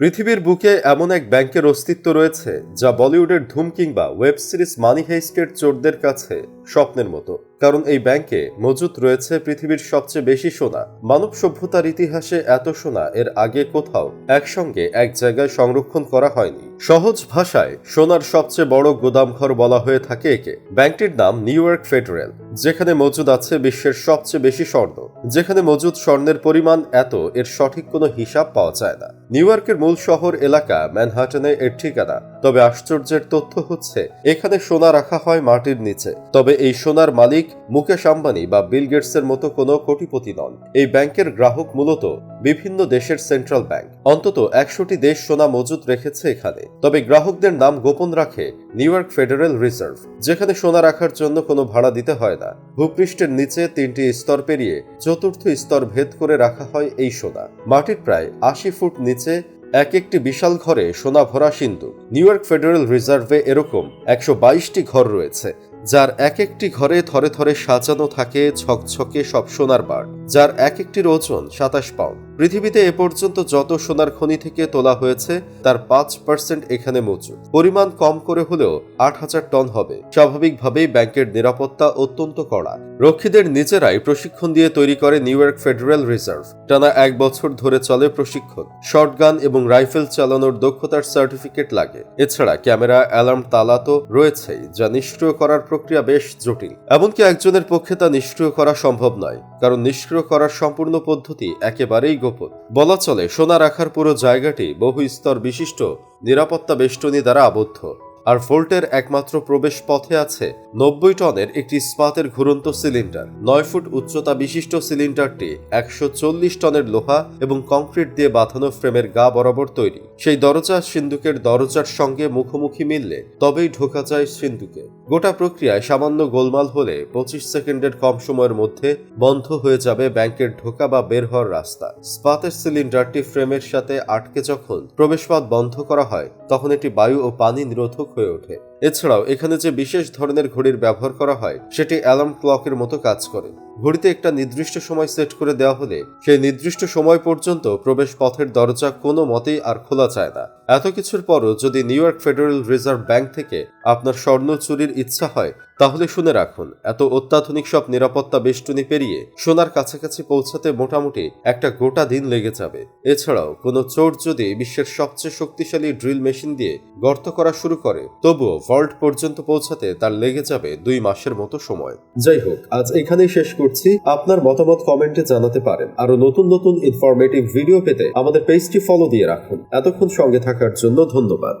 পৃথিবীর বুকে এমন এক ব্যাংকের অস্তিত্ব রয়েছে যা বলিউডের ধুম কিংবা ওয়েব সিরিজ মানি হেইস্টের চোরদের কাছে স্বপ্নের মতো। কারণ এই ব্যাংকে মজুত রয়েছে পৃথিবীর সবচেয়ে বেশি সোনা। মানব সভ্যতার ইতিহাসে এত সোনা এর আগে কোথাও একসঙ্গে এক জায়গায় সংরক্ষণ করা হয়নি। সহজ ভাষায় সোনার সবচেয়ে বড় গোদামঘর বলা হয়ে থাকে একে। ব্যাংকটির নাম নিউ ইয়র্ক ফেডারেল, যেখানে মজুদ আছে বিশ্বের সবচেয়ে বেশি স্বর্ণ। যেখানে মজুদ স্বর্ণের পরিমাণ এত এর সঠিক কোনো হিসাব পাওয়া যায় না। নিউ ইয়র্কের মূল শহর এলাকা ম্যানহাটনে এর ঠিকানা। তবে আশ্চর্যের তথ্য হচ্ছে, এখানে সোনা রাখা হয় মাটির নিচে। তবে এই সোনার মালিক মুকেশ আম্বানি বা বিল গেটসের মতো কোনো কোটিপতি নন। এই ব্যাংকের গ্রাহক মূলত বিভিন্ন দেশের সেন্ট্রাল ব্যাংক। অন্তত একশোটি দেশ সোনা মজুদ রেখেছে এখানে। তবে গ্রাহকদের নাম গোপন রাখে নিউ ইয়র্ক ফেডারেল রিজার্ভ, যেখানে সোনা রাখার জন্য কোনো ভাড়া দিতে হয় না। ভূপৃষ্ঠের নিচে তিনটি স্তর পেরিয়ে চতুর্থ স্তর ভেদ করে রাখা হয় এই সোনা। মাটির প্রায় আশি ফুট নিচে এক একটি বিশাল ঘরে সোনা ভরা সিন্ধু। নিউ ইয়র্ক ফেডারেল রিজার্ভে এরকম একশো বাইশটি ঘর রয়েছে। যার এক একটি ঘরে থরে থরে সাজানো থাকে ছকছকে সব সোনার বার যার এক একটির ওজন সাতাশ পাউন্ড। পৃথিবীতে এ পর্যন্ত যত সোনার খনি থেকে তোলা হয়েছে, তার পাঁচ পার্সেন্ট এখানে মজুদ। পরিমাণ কম করে হলেও আট হাজার টন হবে। স্বাভাবিকভাবেই ব্যাংকের নিরাপত্তা অত্যন্ত কড়া। রক্ষীদের নিজেরাই প্রশিক্ষণ দিয়ে তৈরি করে নিউ ইয়র্ক ফেডারেল রিজার্ভ। টানা এক বছর ধরে চলে প্রশিক্ষণ। শর্টগান এবং রাইফেল চালানোর দক্ষতার সার্টিফিকেট লাগে। এছাড়া ক্যামেরা, অ্যালার্ম তালা তো রয়েছেই, যা নিষ্ক্রিয় করার প্রক্রিয়া বেশ জটিল। এমনকি একজনের পক্ষে তা নিষ্ক্রিয় করা সম্ভব নয়, কারণ নিষ্ক্রিয় করার সম্পূর্ণ পদ্ধতি একেবারেই গোপন। বলা চলে, সোনা রাখার পুরো জায়গাটি বহু স্তর বিশিষ্ট নিরাপত্তা বেষ্টনী দ্বারা আবদ্ধ। আর ফোল্টের একমাত্র প্রবেশ পথে আছে নব্বই টনের একটি ইস্পাতের ঘুরন্ত সিলিন্ডার। নয় ফুট উচ্চতা বিশিষ্ট সিলিন্ডারটি একশো চল্লিশ টনের লোহা এবং কংক্রিট দিয়ে বাঁধানো ফ্রেমের গা বরাবর তৈরি। সেই দরজা সিন্ধুকের দরজার সঙ্গে মুখোমুখি মিললে তবেই ঢোকা যায় সিন্ধুকে। গোটা প্রক্রিয়ায় সামান্য গোলমাল হলে পঁচিশ সেকেন্ডের কম সময়ের মধ্যে বন্ধ হয়ে যাবে ব্যাংকের ঢোকা বা বের হওয়ার রাস্তা। স্পাতের সিলিন্ডারটি ফ্রেমের সাথে আটকে যখন প্রবেশপথ বন্ধ করা হয়, তখন এটি বায়ু ও পানি নিরোধক হয়ে ওঠে এছাড়াও এখানে যে বিশেষ ধরনের ঘড়ির ব্যবহার করা হয়, সেটি অ্যালার্ম ক্লকের মতো কাজ করে। ঘড়িতে একটা নির্দিষ্ট সময় সেট করে দেওয়া হলে, সেই নির্দিষ্ট সময় পর্যন্ত প্রবেশ পথের দরজা কোনো মতেই আর খোলা যায় না। এত কিছুর পরও যদি New York Federal Reserve Bank থেকে আপনার স্বর্ণ চুরির ইচ্ছা হয়, তাহলে শুনে রাখুন, এত অত্যাধুনিক সব নিরাপত্তা বেষ্টনী পেরিয়ে সোনার কাছাকাছি পৌঁছাতে মোটামুটি একটা গোটা দিন লেগে যাবে। এছাড়াও কোনো চোর যদি বিশ্বের সবচেয়ে শক্তিশালী ড্রিল মেশিন দিয়ে গর্ত করা শুরু করে, তবুও ভল্ট পর্যন্ত পৌঁছাতে তার লেগে যাবে দুই মাসের মতো সময়। যাই হোক, আজ এখানেই শেষ করছি। আপনার মতামত কমেন্টে জানাতে পারেন। আরও নতুন নতুন ইনফরমেটিভ ভিডিও পেতে আমাদের পেজটি ফলো দিয়ে রাখুন। এতক্ষণ সঙ্গে থাকার জন্য ধন্যবাদ।